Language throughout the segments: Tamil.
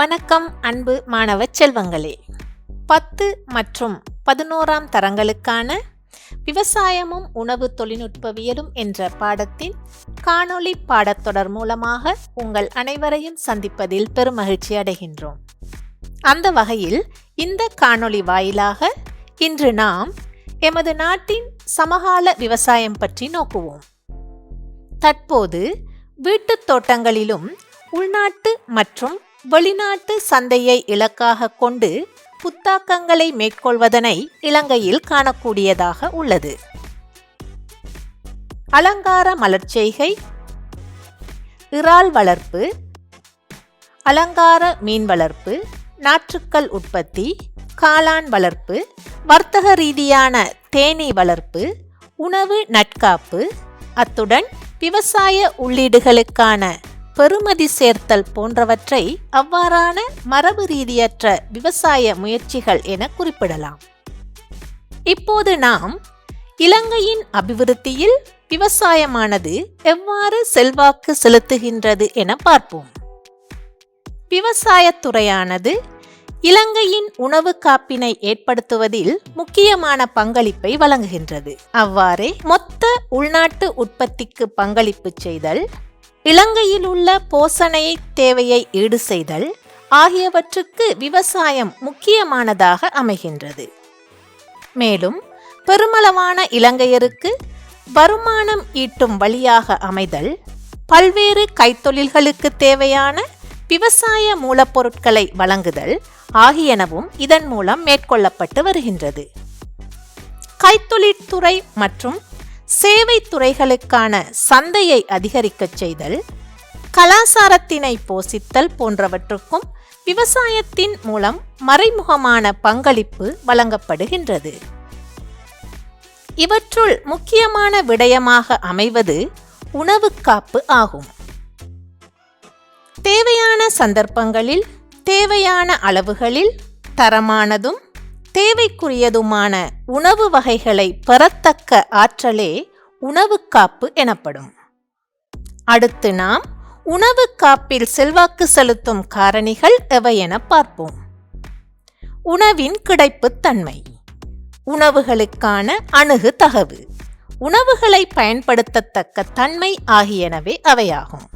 வணக்கம் அன்பு மாணவ செல்வங்களே. பத்து மற்றும் பதினோராம் தரங்களுக்கான விவசாயமும் உணவு தொழில்நுட்பவியலும் என்ற பாடத்தின் காணொளி பாடத்தொடர் மூலமாக உங்கள் அனைவரையும் சந்திப்பதில் பெருமகிழ்ச்சி அடைகின்றோம். அந்த வகையில் இந்த காணொளி வாயிலாக இன்று நாம் எமது நாட்டின் சமகால விவசாயம் பற்றி நோக்குவோம். தற்போது வீட்டுத் தோட்டங்களிலும் உள்நாட்டு மற்றும் வெளிநாட்டு சந்தையை இலக்காக கொண்டு புத்தாக்கங்களை மேற்கொள்வதனை இலங்கையில் காணக்கூடியதாக உள்ளது. அலங்கார மலர்ச்செய்கை இறால் வளர்ப்பு அலங்கார மீன் வளர்ப்பு நாற்றுக்கள் உற்பத்தி காளான் வளர்ப்பு வர்த்தக ரீதியான தேனீ வளர்ப்பு உணவு நட்காப்பு அத்துடன் விவசாய உள்ளீடுகளுக்கான பெறுமதி சேர்த்தல் போன்றவற்றை அவ்வாறான மரபு ரீதியற்ற விவசாய முயற்சிகள் என குறிப்பிடலாம். இப்போது நாம் இலங்கையின் அபிவிருத்தியில் விவசாயமானது எவ்வாறு செல்வாக்கு செலுத்துகின்றது என பார்ப்போம். விவசாயத்துறையானது இலங்கையின் உணவு காப்பினை ஏற்படுத்துவதில் முக்கியமான பங்களிப்பை வழங்குகின்றது. அவ்வாறே மொத்த உள்நாட்டு உற்பத்திக்கு பங்களிப்பு செய்தல் இலங்கையில் உள்ள போசனை தேவையை ஈடு செய்தல் ஆகியவற்றுக்கு விவசாயம் முக்கியமானதாக அமைகின்றது. மேலும் பெருமளவான இலங்கையருக்கு வருமானம் ஈட்டும் வழியாக அமைதல் பல்வேறு கைத்தொழில்களுக்கு தேவையான விவசாய மூலப்பொருட்களை வழங்குதல் ஆகியனவும் இதன் மூலம் மேற்கொள்ளப்பட்டு வருகின்றது. கைத்தொழிற்துறை மற்றும் சேவை துறைகளுக்கான சந்தையை அதிகரிக்கச் செய்தல் கலாசாரத்தினை போசித்தல் போன்றவற்றுக்கும் விவசாயத்தின் மூலம் மறைமுகமான பங்களிப்பு வழங்கப்படுகின்றது. இவற்றுள் முக்கியமான விடயமாக அமைவது உணவு காப்பு ஆகும். தேவையான சந்தர்ப்பங்களில் தேவையான அளவுகளில் தரமானதும் தேவைக்குரியதுமான உணவு வகைகளை பெறத்தக்க ஆற்றலே உணவு காப்பு எனப்படும். அடுத்து நாம் உணவு காப்பில் செல்வாக்கு செலுத்தும் காரணிகள் எவை என பார்ப்போம். உணவின் கிடைப்புத் தன்மை. உணவுகளுக்கான அணுகு தகவு. உணவுகளை பயன்படுத்தத்தக்க தன்மை ஆகியனவே அவையாகும்.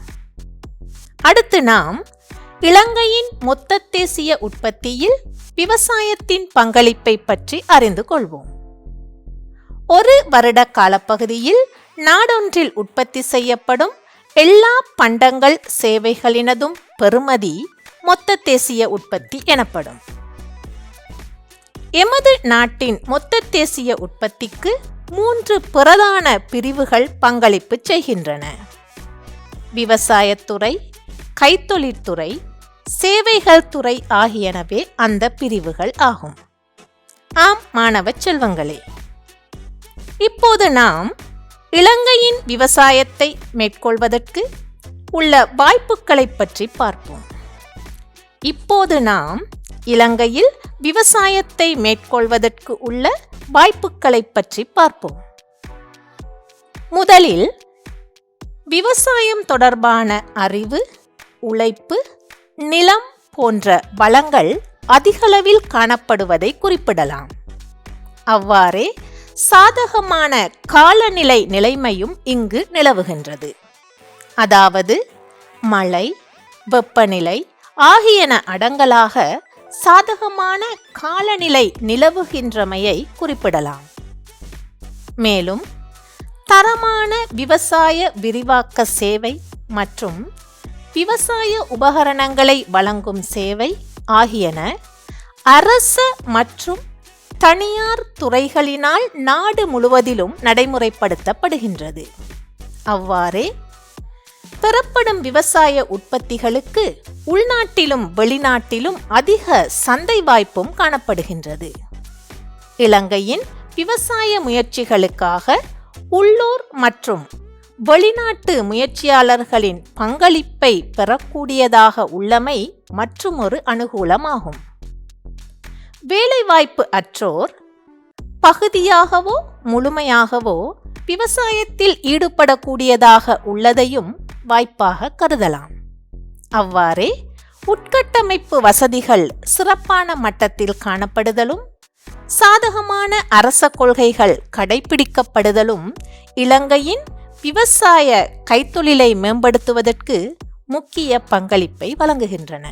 அடுத்து நாம் இலங்கையின் மொத்த தேசிய உற்பத்தியில் விவசாயத்தின் பங்களிப்பை பற்றி அறிந்து கொள்வோம். ஒரு வருட காலப்பகுதியில் நாடொன்றில் உற்பத்தி செய்யப்படும் எல்லா பண்டங்கள் சேவைகளினதும் பெறுமதி மொத்த தேசிய உற்பத்தி எனப்படும். எமது நாட்டின் மொத்த தேசிய உற்பத்திக்கு மூன்று பிரதான பிரிவுகள் பங்களிப்பு செய்கின்றன. விவசாயத்துறை கைத்தொழிற்துறை சேவைகள் துறை ஆகியனவே அந்த பிரிவுகள் ஆகும். ஆம் மாணவ செல்வங்களே. இப்போது நாம் இலங்கையின் விவசாயத்தை மேற்கொள்வதற்கு உள்ள வாய்ப்புகளை பற்றி பார்ப்போம். இப்போது நாம் இலங்கையில் விவசாயத்தை மேற்கொள்வதற்கு உள்ள வாய்ப்புகளை பற்றி பார்ப்போம். முதலில் விவசாயம் தொடர்பான அறிவு உழைப்பு நிலம் போன்ற வளங்கள் அதிகளவில் காணப்படுவதை குறிப்பிடலாம். அவ்வாறே சாதகமான காலநிலை நிலைமையும் இங்கு நிலவுகின்றது. அதாவது மழை வெப்பநிலை ஆகியன அடங்கலாக சாதகமான காலநிலை நிலவுகின்றமையை குறிப்பிடலாம். மேலும் தரமான விவசாய விரிவாக்க சேவை மற்றும் விவசாய உபகரணங்களை வழங்கும் சேவை ஆகியன அரச மற்றும் தனியார் துறைகளினால் நாடு முழுவதிலும் நடைமுறைப்படுத்தப்படுகின்றது. அவ்வாறே பெறப்படும் விவசாய உற்பத்திகளுக்கு உள்நாட்டிலும் வெளிநாட்டிலும் அதிக சந்தை வாய்ப்பும் காணப்படுகின்றது. இலங்கையின் விவசாய முயற்சிகளுக்காக உள்ளூர் மற்றும் வெளிநாட்டு முயற்சியாளர்களின் பங்களிப்பை பெறக்கூடியதாக உள்ளமை மற்றுமொரு அனுகூலமாகும். வேலைவாய்ப்பு அற்றோர் பகுதியாகவோ முழுமையாகவோ விவசாயத்தில் ஈடுபடக்கூடியதாக உள்ளதையும் வாய்ப்பாக கருதலாம். அவ்வாறே உட்கட்டமைப்பு வசதிகள் சிறப்பான மட்டத்தில் காணப்படுதலும் சாதகமான அரச கொள்கைகள் கடைபிடிக்கப்படுதலும் இலங்கையின் விவசாய கைத்தொழிலை மேம்படுத்துவதற்கு முக்கிய பங்களிப்பை வழங்குகின்றன.